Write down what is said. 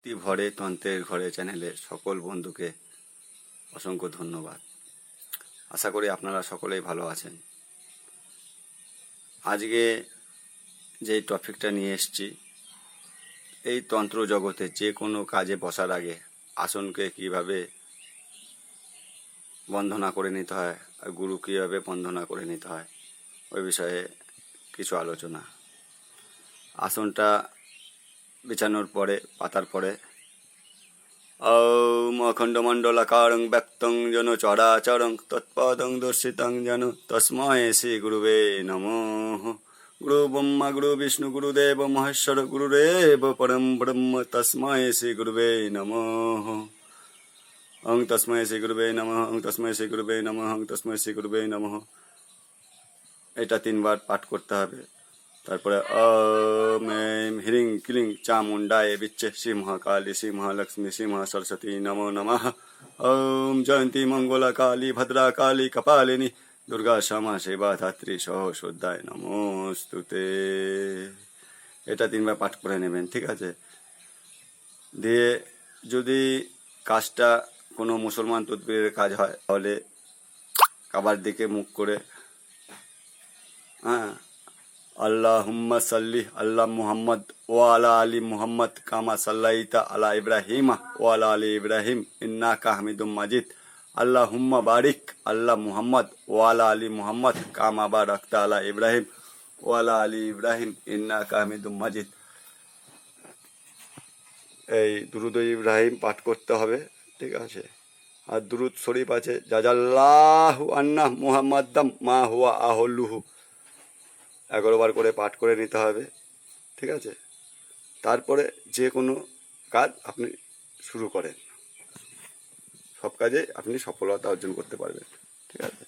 ভক্তি ভরে তন্ত্রের ঘরে চ্যানেলে সকল বন্ধুকে অসংখ্য ধন্যবাদ। আশা করি আপনারা সকলেই ভালো আছেন। আজকে যে টপিকটা নিয়ে এসেছি, এই তন্ত্র জগতে যে কোনো কাজে বসার আগে আসনকে কীভাবে বন্ধনা করে নিতে হয়, আর গুরু কীভাবে বন্ধনা করে নিতে হয়, ওই বিষয়ে কিছু আলোচনা। আসনটা বিছানোর পরে, পাতার পরে। ঔম অখণ্ডমণ্ডলাকারং ব্যক্তং যেন চরাচরং তৎপদং দর্শিতং যেন। তস্ময় শ্রী গুরুবে নম। গুরু ব্রহ্মা, গুরু বিষ্ণু গুরুদেব মহেশ্বর গুরুদেব পরম ব্রহ্ম, তস্ময় শ্রী গুরুবে নম। অং তস্ময় শ্রী গুরুবে নম, অং তস্ময় শ্রী গুরুবে নম, অং তস্ময় শ্রী গুরুবে নম। এটা তিনবার পাঠ করতে হবে। তারপরে অম হ্রিং, ক্লিং চামুন্ডায় বিচ্ছে মহাকালী শ্রী মহালক্ষ্মী শ্রী মহা সরস্বতী, নমো নমঃ। ওম জয়ন্তী, মঙ্গলা কালী, ভদ্রা কালী, কপালিনী, দুর্গা শ্যামা সেবা ধাত্রী, সহ শ্রদ্ধায় নমস্তুতে। এটা তিনবার পাঠ করে নেবেন, ঠিক আছে? দিয়ে যদি কাজটা কোনো মুসলমান তদবিরের কাজ হয়, তাহলে কাবার দিকে মুখ করে হ্যাঁ আল্লাহুম্মা সাল্লি আল্লাহ মুহাম্মদ ও আলা আলী মুহাম্মদ কামা সাল্লাইতা আলা ইব্রাহিম ও আলা আলী ইব্রাহিম ইন্না হামিদুম মাজিদ। আল্লাহুম্মা বারিক আল্লাহ মুহাম্মদ ও আলা আলী মুহাম্মদ কামা বারাকতা আলা ইব্রাহিম ও আলা আলী ইব্রাহিম ইন্নাকা হামিদুম মাজিদ। এই দুরুদ ইব্রাহিম পাঠ করতে হবে, ঠিক আছে? আর দুরুদ শরীফ আছে, জাজাল্লাহু আন্না মুহাম্মাদাম মা হুয়া আহল্লুহু এগারো বার করে পাঠ করে নিতে হবে, ঠিক আছে? তারপরে যে কোনো কাজ আপনি শুরু করেন। সব কাজে আপনি সফলতা অর্জন করতে পারবেন, ঠিক আছে?